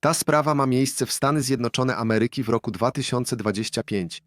Ta sprawa ma miejsce w Stany Zjednoczone Ameryki w roku 2025.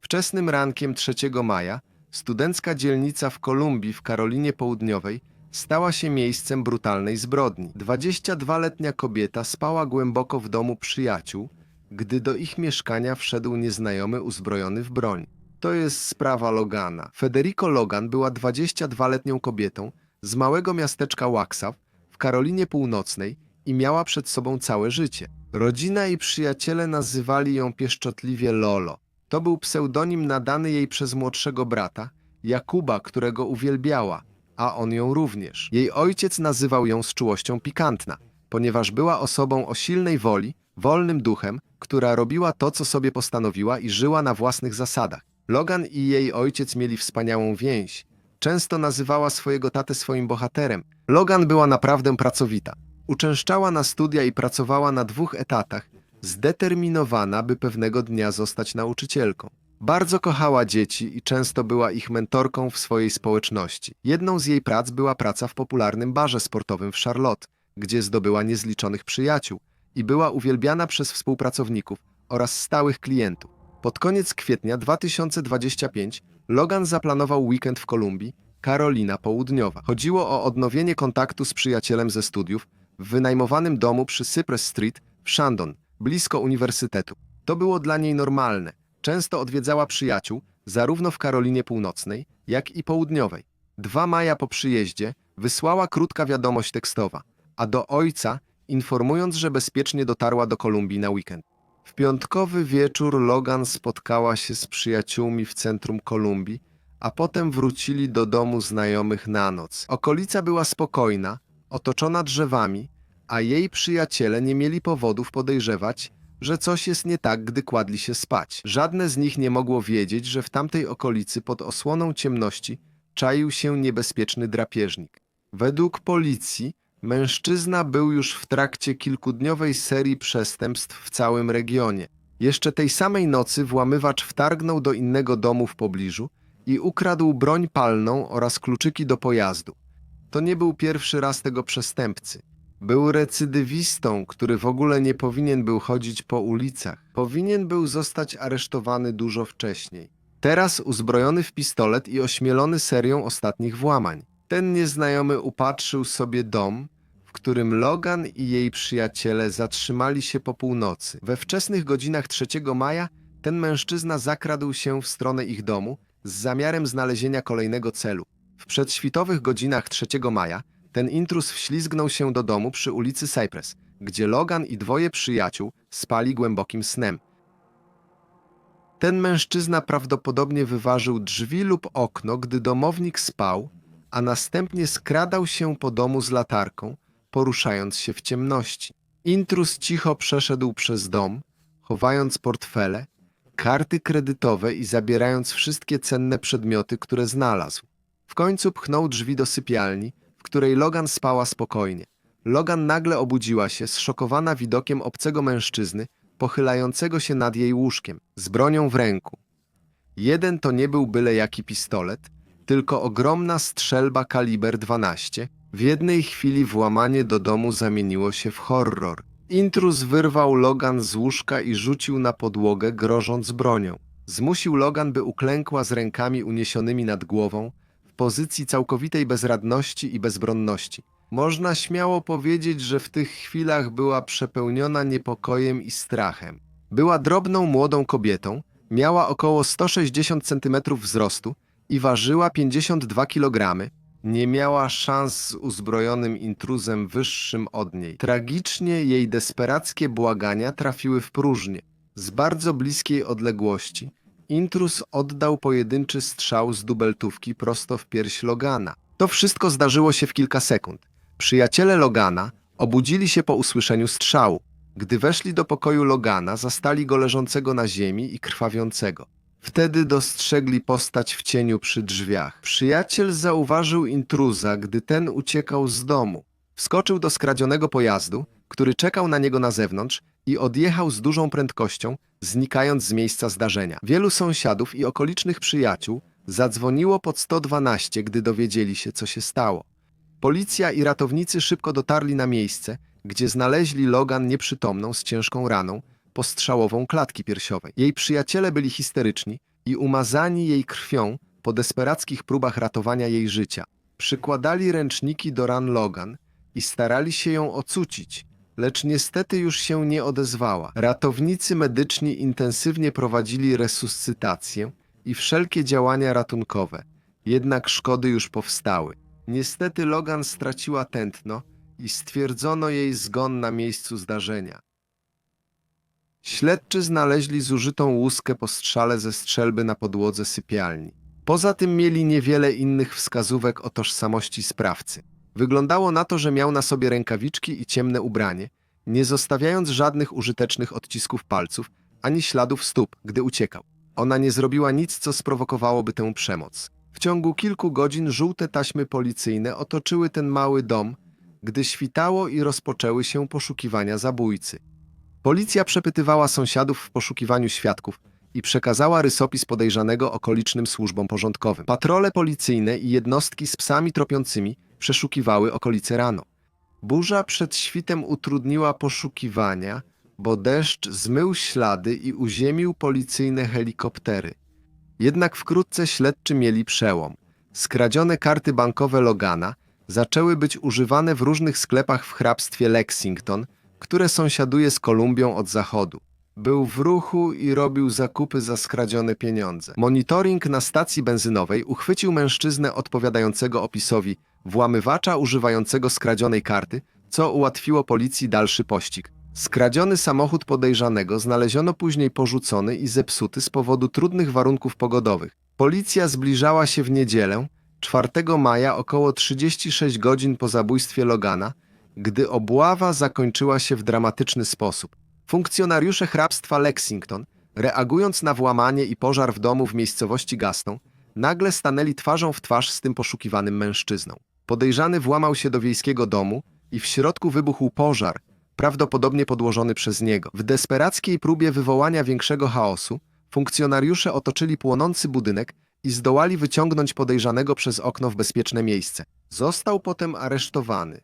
Wczesnym rankiem 3 maja studencka dzielnica w Kolumbii w Karolinie Południowej stała się miejscem brutalnej zbrodni. 22-letnia kobieta spała głęboko w domu przyjaciół, gdy do ich mieszkania wszedł nieznajomy uzbrojony w broń. To jest sprawa Logana. Federico Logan była 22-letnią kobietą z małego miasteczka Waxhaw w Karolinie Północnej i miała przed sobą całe życie. Rodzina i przyjaciele nazywali ją pieszczotliwie Lolo. To był pseudonim nadany jej przez młodszego brata, Jakuba, którego uwielbiała, a on ją również. Jej ojciec nazywał ją z czułością pikantna, ponieważ była osobą o silnej woli, wolnym duchem, która robiła to, co sobie postanowiła i żyła na własnych zasadach. Logan i jej ojciec mieli wspaniałą więź. Często nazywała swojego tatę swoim bohaterem. Logan była naprawdę pracowita. Uczęszczała na studia i pracowała na dwóch etatach, zdeterminowana, by pewnego dnia zostać nauczycielką. Bardzo kochała dzieci i często była ich mentorką w swojej społeczności. Jedną z jej prac była praca w popularnym barze sportowym w Charlotte, gdzie zdobyła niezliczonych przyjaciół i była uwielbiana przez współpracowników oraz stałych klientów. Pod koniec kwietnia 2025 Logan zaplanował weekend w Kolumbii, Karolina Południowa. Chodziło o odnowienie kontaktu z przyjacielem ze studiów w wynajmowanym domu przy Cypress Street w Shandon, blisko uniwersytetu. To było dla niej normalne. Często odwiedzała przyjaciół, zarówno w Karolinie Północnej, jak i Południowej. Dwa maja po przyjeździe wysłała krótka wiadomość tekstowa, a do ojca informując, że bezpiecznie dotarła do Kolumbii na weekend. W piątkowy wieczór Logan spotkała się z przyjaciółmi w centrum Kolumbii, a potem wrócili do domu znajomych na noc. Okolica była spokojna, otoczona drzewami, a jej przyjaciele nie mieli powodów podejrzewać, że coś jest nie tak, gdy kładli się spać. Żadne z nich nie mogło wiedzieć, że w tamtej okolicy pod osłoną ciemności czaił się niebezpieczny drapieżnik. Według policji mężczyzna był już w trakcie kilkudniowej serii przestępstw w całym regionie. Jeszcze tej samej nocy włamywacz wtargnął do innego domu w pobliżu i ukradł broń palną oraz kluczyki do pojazdu. To nie był pierwszy raz tego przestępcy. Był recydywistą, który w ogóle nie powinien był chodzić po ulicach. Powinien był zostać aresztowany dużo wcześniej. Teraz uzbrojony w pistolet i ośmielony serią ostatnich włamań. Ten nieznajomy upatrzył sobie dom, w którym Logan i jej przyjaciele zatrzymali się po północy. We wczesnych godzinach 3 maja ten mężczyzna zakradł się w stronę ich domu z zamiarem znalezienia kolejnego celu. W przedświtowych godzinach 3 maja ten intruz wślizgnął się do domu przy ulicy Cypress, gdzie Logan i dwoje przyjaciół spali głębokim snem. Ten mężczyzna prawdopodobnie wyważył drzwi lub okno, gdy domownik spał, a następnie skradał się po domu z latarką, poruszając się w ciemności. Intruz cicho przeszedł przez dom, chowając portfele, karty kredytowe i zabierając wszystkie cenne przedmioty, które znalazł. W końcu pchnął drzwi do sypialni, w której Logan spała spokojnie. Logan nagle obudziła się, zszokowana widokiem obcego mężczyzny, pochylającego się nad jej łóżkiem, z bronią w ręku. Jeden to nie był byle jaki pistolet, tylko ogromna strzelba kaliber 12. W jednej chwili włamanie do domu zamieniło się w horror. Intruz wyrwał Logan z łóżka i rzucił na podłogę, grożąc bronią. Zmusił Logan, by uklękła z rękami uniesionymi nad głową, pozycji całkowitej bezradności i bezbronności. Można śmiało powiedzieć, że w tych chwilach była przepełniona niepokojem i strachem. Była drobną młodą kobietą, miała około 160 cm wzrostu i ważyła 52 kg. Nie miała szans z uzbrojonym intruzem wyższym od niej. Tragicznie jej desperackie błagania trafiły w próżnię. Z bardzo bliskiej odległości intruz oddał pojedynczy strzał z dubeltówki prosto w pierś Logana. To wszystko zdarzyło się w kilka sekund. Przyjaciele Logana obudzili się po usłyszeniu strzału. Gdy weszli do pokoju Logana, zastali go leżącego na ziemi i krwawiącego. Wtedy dostrzegli postać w cieniu przy drzwiach. Przyjaciel zauważył intruza, gdy ten uciekał z domu. Wskoczył do skradzionego pojazdu, który czekał na niego na zewnątrz i odjechał z dużą prędkością, znikając z miejsca zdarzenia. Wielu sąsiadów i okolicznych przyjaciół zadzwoniło pod 112, gdy dowiedzieli się, co się stało. Policja i ratownicy szybko dotarli na miejsce, gdzie znaleźli Logan nieprzytomną z ciężką raną postrzałową klatki piersiowej. Jej przyjaciele byli histeryczni i umazani jej krwią po desperackich próbach ratowania jej życia. Przykładali ręczniki do ran Logan i starali się ją ocucić, lecz niestety już się nie odezwała. Ratownicy medyczni intensywnie prowadzili resuscytację i wszelkie działania ratunkowe, jednak szkody już powstały. Niestety Logan straciła tętno i stwierdzono jej zgon na miejscu zdarzenia. Śledczy znaleźli zużytą łuskę po strzale ze strzelby na podłodze sypialni. Poza tym mieli niewiele innych wskazówek o tożsamości sprawcy. Wyglądało na to, że miał na sobie rękawiczki i ciemne ubranie, nie zostawiając żadnych użytecznych odcisków palców ani śladów stóp, gdy uciekał. Ona nie zrobiła nic, co sprowokowałoby tę przemoc. W ciągu kilku godzin żółte taśmy policyjne otoczyły ten mały dom, gdy świtało i rozpoczęły się poszukiwania zabójcy. Policja przepytywała sąsiadów w poszukiwaniu świadków i przekazała rysopis podejrzanego okolicznym służbom porządkowym. Patrole policyjne i jednostki z psami tropiącymi przeszukiwały okolice rano. Burza przed świtem utrudniła poszukiwania, bo deszcz zmył ślady i uziemił policyjne helikoptery. Jednak wkrótce śledczy mieli przełom. Skradzione karty bankowe Logana zaczęły być używane w różnych sklepach w hrabstwie Lexington, które sąsiaduje z Kolumbią od zachodu. Był w ruchu i robił zakupy za skradzione pieniądze. Monitoring na stacji benzynowej uchwycił mężczyznę odpowiadającego opisowi włamywacza używającego skradzionej karty, co ułatwiło policji dalszy pościg. Skradziony samochód podejrzanego znaleziono później porzucony i zepsuty z powodu trudnych warunków pogodowych. Policja zbliżała się w niedzielę, 4 maja, około 36 godzin po zabójstwie Logana, gdy obława zakończyła się w dramatyczny sposób. Funkcjonariusze hrabstwa Lexington, reagując na włamanie i pożar w domu w miejscowości Gaston, nagle stanęli twarzą w twarz z tym poszukiwanym mężczyzną. Podejrzany włamał się do wiejskiego domu i w środku wybuchł pożar, prawdopodobnie podłożony przez niego. W desperackiej próbie wywołania większego chaosu, funkcjonariusze otoczyli płonący budynek i zdołali wyciągnąć podejrzanego przez okno w bezpieczne miejsce. Został potem aresztowany.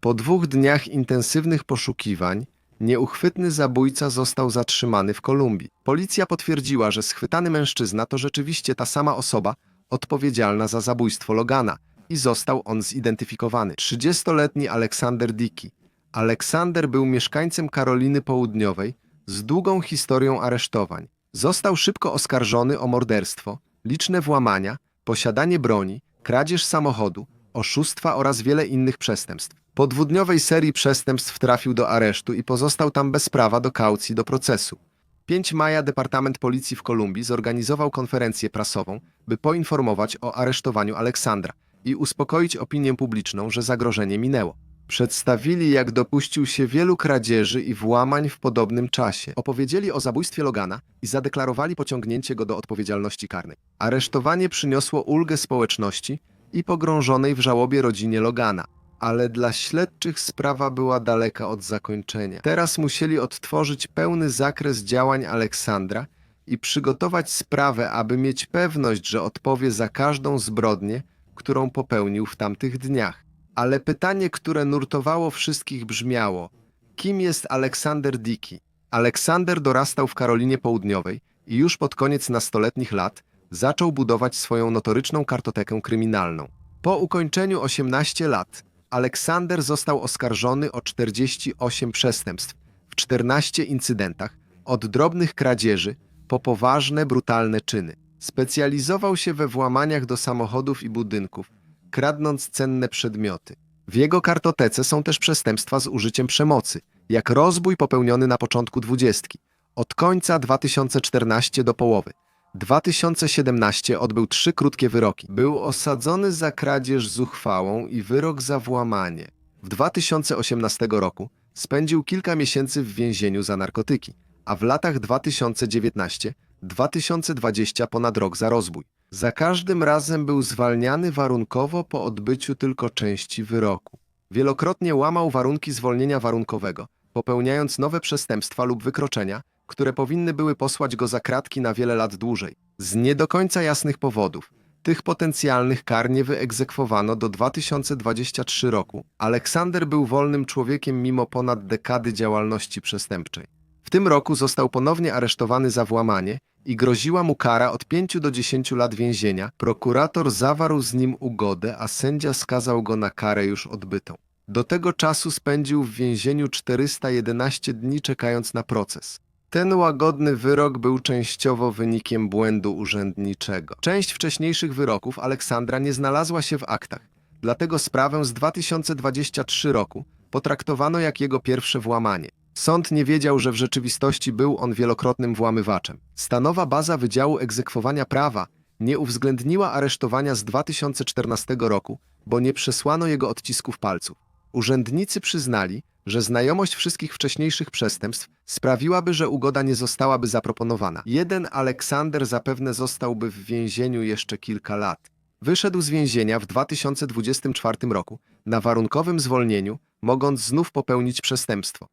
Po dwóch dniach intensywnych poszukiwań nieuchwytny zabójca został zatrzymany w Kolumbii. Policja potwierdziła, że schwytany mężczyzna to rzeczywiście ta sama osoba odpowiedzialna za zabójstwo Logana i został on zidentyfikowany. 30-letni Aleksander Dickey. Aleksander był mieszkańcem Karoliny Południowej z długą historią aresztowań. Został szybko oskarżony o morderstwo, liczne włamania, posiadanie broni, kradzież samochodu, oszustwa oraz wiele innych przestępstw. Po dwudniowej serii przestępstw trafił do aresztu i pozostał tam bez prawa do kaucji do procesu. 5 maja Departament Policji w Kolumbii zorganizował konferencję prasową, by poinformować o aresztowaniu Aleksandra i uspokoić opinię publiczną, że zagrożenie minęło. Przedstawili, jak dopuścił się wielu kradzieży i włamań w podobnym czasie. Opowiedzieli o zabójstwie Logana i zadeklarowali pociągnięcie go do odpowiedzialności karnej. Aresztowanie przyniosło ulgę społeczności i pogrążonej w żałobie rodzinie Logana. Ale dla śledczych sprawa była daleka od zakończenia. Teraz musieli odtworzyć pełny zakres działań Aleksandra i przygotować sprawę, aby mieć pewność, że odpowie za każdą zbrodnię, którą popełnił w tamtych dniach. Ale pytanie, które nurtowało wszystkich brzmiało: kim jest Aleksander Dickey? Aleksander dorastał w Karolinie Południowej i już pod koniec nastoletnich lat zaczął budować swoją notoryczną kartotekę kryminalną. Po ukończeniu 18 lat Aleksander został oskarżony o 48 przestępstw w 14 incydentach, od drobnych kradzieży po poważne, brutalne czyny. Specjalizował się we włamaniach do samochodów i budynków, kradnąc cenne przedmioty. W jego kartotece są też przestępstwa z użyciem przemocy, jak rozbój popełniony na początku dwudziestki. Od końca 2014 do połowy 2017 odbył trzy krótkie wyroki. Był osadzony za kradzież z uchwałą i wyrok za włamanie. W 2018 roku spędził kilka miesięcy w więzieniu za narkotyki, a w latach 2019-2020 ponad rok za rozbój. Za każdym razem był zwalniany warunkowo po odbyciu tylko części wyroku. Wielokrotnie łamał warunki zwolnienia warunkowego, popełniając nowe przestępstwa lub wykroczenia, które powinny były posłać go za kratki na wiele lat dłużej. Z nie do końca jasnych powodów Tych potencjalnych kar nie wyegzekwowano do 2023 roku. Aleksander był wolnym człowiekiem mimo ponad dekady działalności przestępczej. W tym roku został ponownie aresztowany za włamanie i groziła mu kara od 5 do 10 lat więzienia. Prokurator zawarł z nim ugodę, a sędzia skazał go na karę już odbytą. Do tego czasu spędził w więzieniu 411 dni czekając na proces. Ten łagodny wyrok był częściowo wynikiem błędu urzędniczego. Część wcześniejszych wyroków Aleksandra nie znalazła się w aktach, dlatego sprawę z 2023 roku potraktowano jak jego pierwsze włamanie. Sąd nie wiedział, że w rzeczywistości był on wielokrotnym włamywaczem. Stanowa baza Wydziału Egzekwowania Prawa nie uwzględniła aresztowania z 2014 roku, bo nie przesłano jego odcisków palców. Urzędnicy przyznali, że znajomość wszystkich wcześniejszych przestępstw sprawiłaby, że ugoda nie zostałaby zaproponowana. Jeden Aleksander zapewne zostałby w więzieniu jeszcze kilka lat. Wyszedł z więzienia w 2024 roku na warunkowym zwolnieniu, mogąc znów popełnić przestępstwo.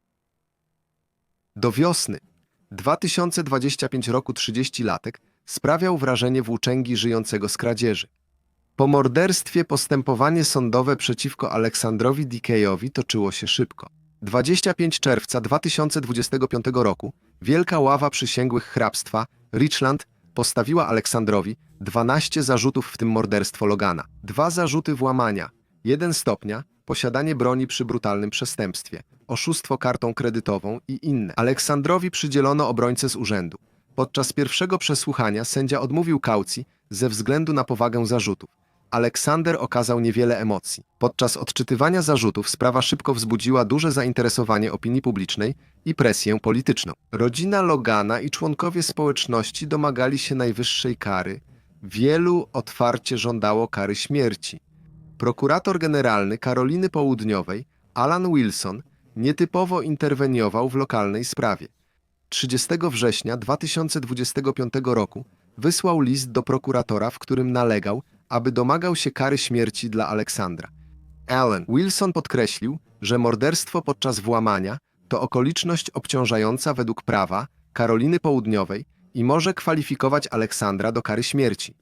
Do wiosny 2025 roku 30-latek sprawiał wrażenie włóczęgi żyjącego z kradzieży. Po morderstwie postępowanie sądowe przeciwko Aleksandrowi Dikejowi toczyło się szybko. 25 czerwca 2025 roku Wielka Ława Przysięgłych Hrabstwa Richland postawiła Aleksandrowi 12 zarzutów, w tym morderstwo Logana. Dwa zarzuty włamania, jeden stopnia, posiadanie broni przy brutalnym przestępstwie, oszustwo kartą kredytową i inne. Aleksandrowi przydzielono obrońcę z urzędu. Podczas pierwszego przesłuchania sędzia odmówił kaucji ze względu na powagę zarzutów. Aleksander okazał niewiele emocji. Podczas odczytywania zarzutów sprawa szybko wzbudziła duże zainteresowanie opinii publicznej i presję polityczną. Rodzina Logana i członkowie społeczności domagali się najwyższej kary. Wielu otwarcie żądało kary śmierci. Prokurator generalny Karoliny Południowej, Alan Wilson, nietypowo interweniował w lokalnej sprawie. 30 września 2025 roku wysłał list do prokuratora, w którym nalegał, aby domagał się kary śmierci dla Aleksandra. Allen Wilson podkreślił, że morderstwo podczas włamania to okoliczność obciążająca według prawa Karoliny Południowej i może kwalifikować Aleksandra do kary śmierci.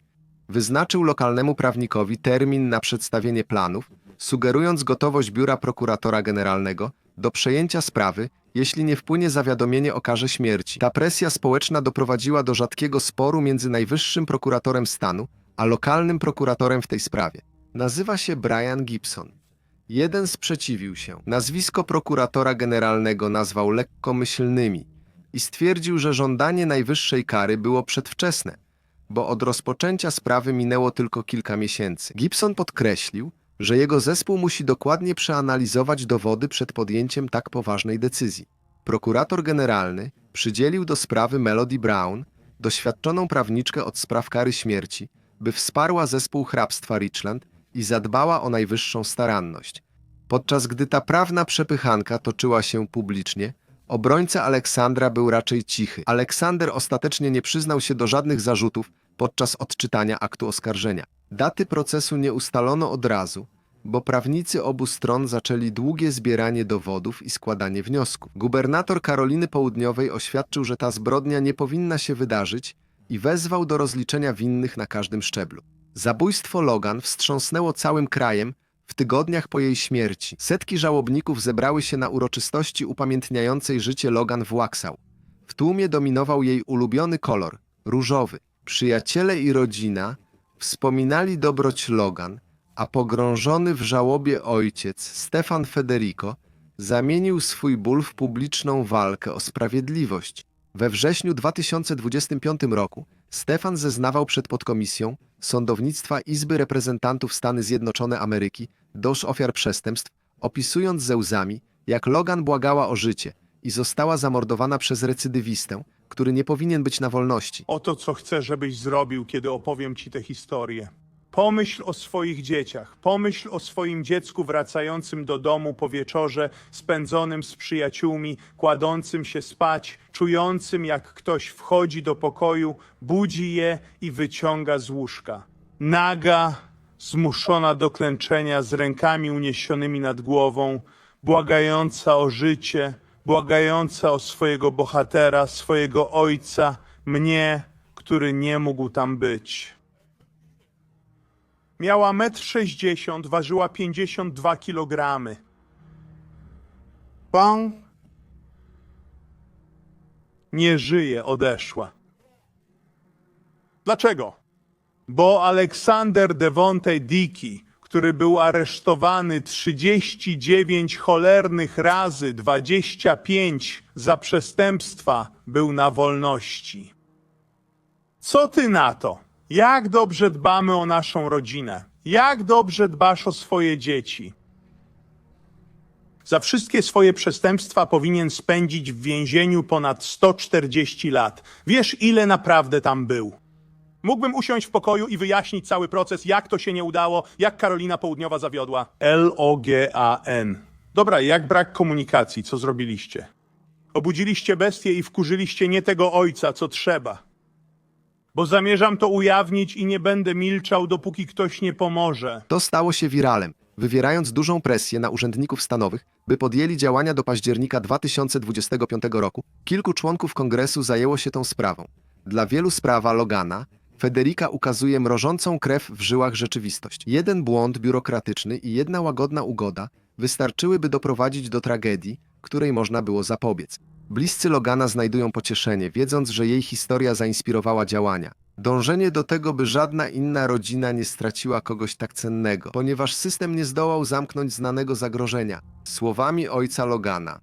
Wyznaczył lokalnemu prawnikowi termin na przedstawienie planów, sugerując gotowość biura prokuratora generalnego do przejęcia sprawy, jeśli nie wpłynie zawiadomienie o karze śmierci. Ta presja społeczna doprowadziła do rzadkiego sporu między najwyższym prokuratorem stanu a lokalnym prokuratorem w tej sprawie. Nazywa się Brian Gibson. Jeden sprzeciwił się. Nazwisko prokuratora generalnego nazwał lekkomyślnymi i stwierdził, że żądanie najwyższej kary było przedwczesne, bo od rozpoczęcia sprawy minęło tylko kilka miesięcy. Gibson podkreślił, że jego zespół musi dokładnie przeanalizować dowody przed podjęciem tak poważnej decyzji. Prokurator generalny przydzielił do sprawy Melody Brown, doświadczoną prawniczkę od spraw kary śmierci, by wsparła zespół hrabstwa Richland i zadbała o najwyższą staranność. Podczas gdy ta prawna przepychanka toczyła się publicznie, obrońca Aleksandra był raczej cichy. Aleksander ostatecznie nie przyznał się do żadnych zarzutów podczas odczytania aktu oskarżenia. Daty procesu nie ustalono od razu, bo prawnicy obu stron zaczęli długie zbieranie dowodów i składanie wniosków. Gubernator Karoliny Południowej oświadczył, że ta zbrodnia nie powinna się wydarzyć i wezwał do rozliczenia winnych na każdym szczeblu. Zabójstwo Logan wstrząsnęło całym krajem w tygodniach po jej śmierci. Setki żałobników zebrały się na uroczystości upamiętniającej życie Logan w Waxhaw. W tłumie dominował jej ulubiony kolor różowy. Przyjaciele i rodzina wspominali dobroć Logan, a pogrążony w żałobie ojciec Stefan Federico zamienił swój ból w publiczną walkę o sprawiedliwość. We wrześniu 2025 roku Stefan zeznawał przed podkomisją Sądownictwa Izby Reprezentantów Stany Zjednoczone Ameryki do ofiar przestępstw, opisując ze łzami, jak Logan błagała o życie i została zamordowana przez recydywistę, który nie powinien być na wolności. Oto co chcę, żebyś zrobił, kiedy opowiem ci tę historię. Pomyśl o swoich dzieciach. Pomyśl o swoim dziecku wracającym do domu po wieczorze, spędzonym z przyjaciółmi, kładącym się spać, czującym, jak ktoś wchodzi do pokoju, budzi je i wyciąga z łóżka. Naga, zmuszona do klęczenia, z rękami uniesionymi nad głową, błagająca o życie, błagająca o swojego bohatera, swojego ojca, mnie, który nie mógł tam być. Miała 1,60 m, ważyła 52 kg. Pan nie żyje, odeszła. Dlaczego? Bo Aleksander Devonte Dickey, który był aresztowany 39 cholernych razy, 25 za przestępstwa, był na wolności. Co ty na to? Jak dobrze dbamy o naszą rodzinę? Jak dobrze dbasz o swoje dzieci? Za wszystkie swoje przestępstwa powinien spędzić w więzieniu ponad 140 lat. Wiesz, ile naprawdę tam był? Mógłbym usiąść w pokoju i wyjaśnić cały proces, jak to się nie udało, jak Karolina Południowa zawiodła. L-O-G-A-N. Dobra, jak brak komunikacji, co zrobiliście? Obudziliście bestię i wkurzyliście nie tego ojca, co trzeba. Bo zamierzam to ujawnić i nie będę milczał, dopóki ktoś nie pomoże. To stało się wiralem, wywierając dużą presję na urzędników stanowych, by podjęli działania do października 2025 roku. Kilku członków kongresu zajęło się tą sprawą. Dla wielu sprawa Logana, Federica ukazuje mrożącą krew w żyłach rzeczywistość. Jeden błąd biurokratyczny i jedna łagodna ugoda wystarczyłyby doprowadzić do tragedii, której można było zapobiec. Bliscy Logana znajdują pocieszenie, wiedząc, że jej historia zainspirowała działania. Dążenie do tego, by żadna inna rodzina nie straciła kogoś tak cennego, ponieważ system nie zdołał zamknąć znanego zagrożenia. Słowami ojca Logana: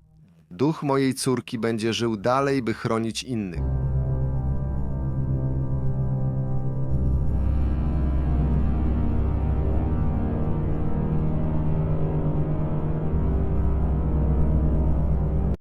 Duch mojej córki będzie żył dalej, by chronić innych.